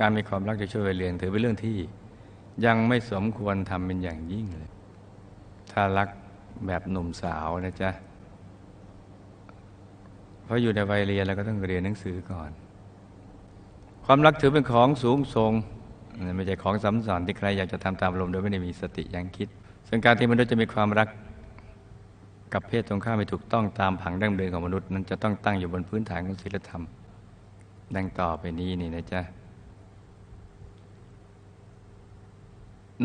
การมีความรักจะช่วยเรียนถือเป็นเรื่องที่ ยังไม่สมควรทำเป็นอย่างยิ่งเลย ถ้ารักแบบหนุ่มสาวนะจ๊ะเพราะอยู่ในวัยเรียนเราก็ต้องเรียนหนังสือก่อน ความรักถือเป็นของสูงส่งไม่ใช่ของสำสอนที่ใครอยากจะทำตามลมโดยไม่ได้มีสติยังคิด ซึ่งการที่มนุษย์จะมีความรักกับเพศตรงข้ามไม่ถูกต้องตามผังดั้งเดิมของมนุษย์นั้นจะต้องตั้งอยู่บนพื้นฐานของศีลธรรม ดังต่อไปนี้นี่นะจ๊ะ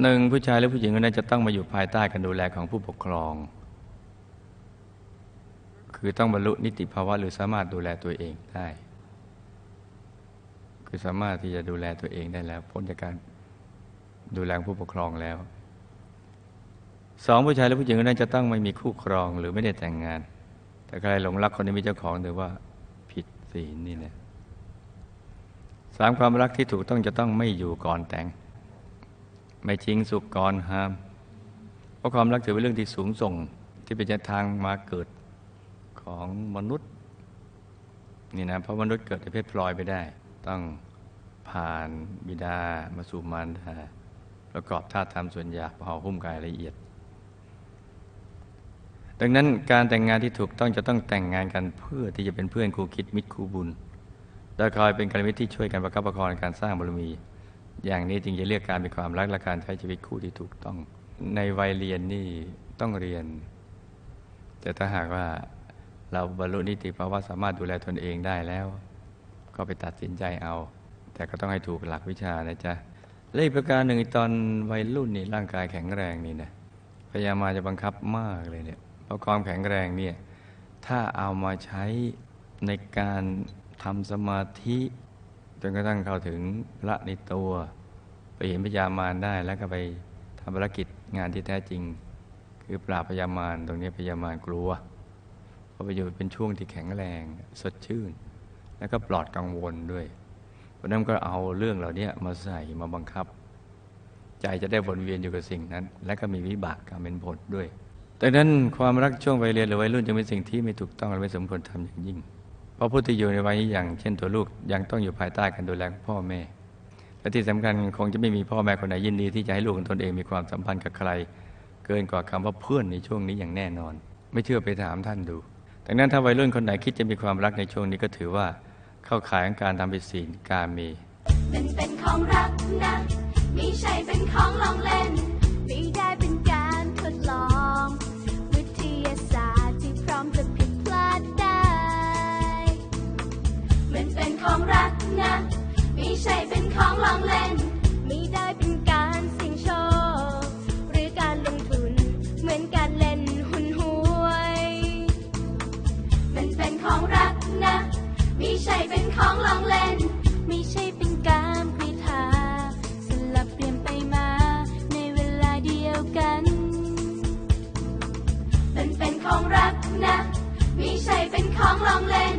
หนึ่งผู้ชายหรือผู้หญิงคนนั้นจะต้องมาอยู่ภายใต้การดูแลของผู้ปกครอง คือต้องบรรลุนิติภาวะหรือสามารถดูแลตัวเองได้ คือสามารถที่จะดูแลตัวเองได้แล้วพ้นจากการดูแลผู้ปกครองแล้วสองผู้ชายและผู้หญิงคนนั้นจะต้องไม่มีคู่ครองหรือไม่ได้แต่งงาน แต่ใครหลงรักคนนี้มีเจ้าของถือว่าผิดศีลนี่แหละสามความรักที่ถูกต้องจะต้องไม่อยู่ก่อนแต่ง ไม่ชิงสุก่อนห้าม เพราะความรักถือเป็นเรื่องที่สูงส่งที่เป็นทางมาเกิดของมนุษย์นี่นะเพราะมนุษย์เกิดในเพศพลอยไปได้ ต้องผ่านบิดามาสู่มารดาประกอบธาตุธรรมส่วนหยาบห่อหุ้มกายละเอียด ดังนั้นการแต่งงานที่ถูกต้องจะต้องแต่งงานกันเพื่อที่จะเป็นเพื่อนคู่คิดมิตรคู่บุญโดยคอยเป็นการมิตรที่ช่วยกันประคับประคองในการสร้างบารมี อย่างนี้จึงจะเรียกการมีความรักและการใช้ชีวิตคู่ที่ถูกต้อง ในวัยเรียนนี่ต้องเรียน แต่ถ้าหากว่าเราบรรลุนิติภาวะสามารถดูแลตนเองได้แล้ว ก็ไปตัดสินใจเอา แต่ก็ต้องให้ถูกหลักวิชานะจ๊ะและอีกประการหนึ่งตอนวัยรุ่นนี่ร่างกายแข็งแรงนี่นะพยายามมาจะบังคับมากเลยเนี่ยเพราะความแข็งแรงเนี่ยถ้าเอามาใช้ในการทำสมาธิ จนกระทั่งเข้าถึงละในตัว ไปเห็นพยามารได้แล้วก็ไปทำภารกิจงานที่แท้จริง คือปราบพยามารตรงนี้พยามารกลัวเพราะไปอยู่เป็นช่วงที่แข็งแรงสดชื่น แล้วก็ปลอดกังวลด้วยเพราะนั้นก็เอาเรื่องเหล่านี้มาใส่มาบังคับ ใจจะได้วนเวียนอยู่กับสิ่งนั้น และก็มีวิบากกรรมเป็นผลด้วยดังนั้นความรักช่วงวัยเรียนหรือวัยรุ่นจะเป็นสิ่งที่ไม่ถูกต้องและไม่สมควรทำอย่างยิ่ง เพราะผู้ที่อยู่ในวัยอย่างเช่นตัวลูกยังต้องอยู่ภายใต้การดูแลของพ่อแม่ และที่สำคัญคงจะไม่มีพ่อแม่คนไหนยินดี ที่จะให้ลูกของตนเองมีความสัมพันธ์กับใคร เกินกว่าคำว่าเพื่อนในช่วงนี้อย่างแน่นอน ไม่เชื่อไปถามท่านดูดังนั้นถ้าวัยรุ่นคนไหนคิดจะมีความรักในช่วงนี้ก็ถือว่าเข้าข่ายของการทำเป็นศีลการมีเป็นเป็นของรักนะไม่ใช่เป็นของลองเล ของไม่ได้เป็นการเสี่ยงโชคหรือการลงทุน เหมือนการเล่นหุ้นหวย มันเป็นของรักนะไม่ใช่เป็นของลองเล่น ไม่ใช่เป็นการกรีาสลับเปลี่ยนไปมาในเวลาเดียวกัน มันเป็นของรักนะไม่ใช่เป็นของลองเล่น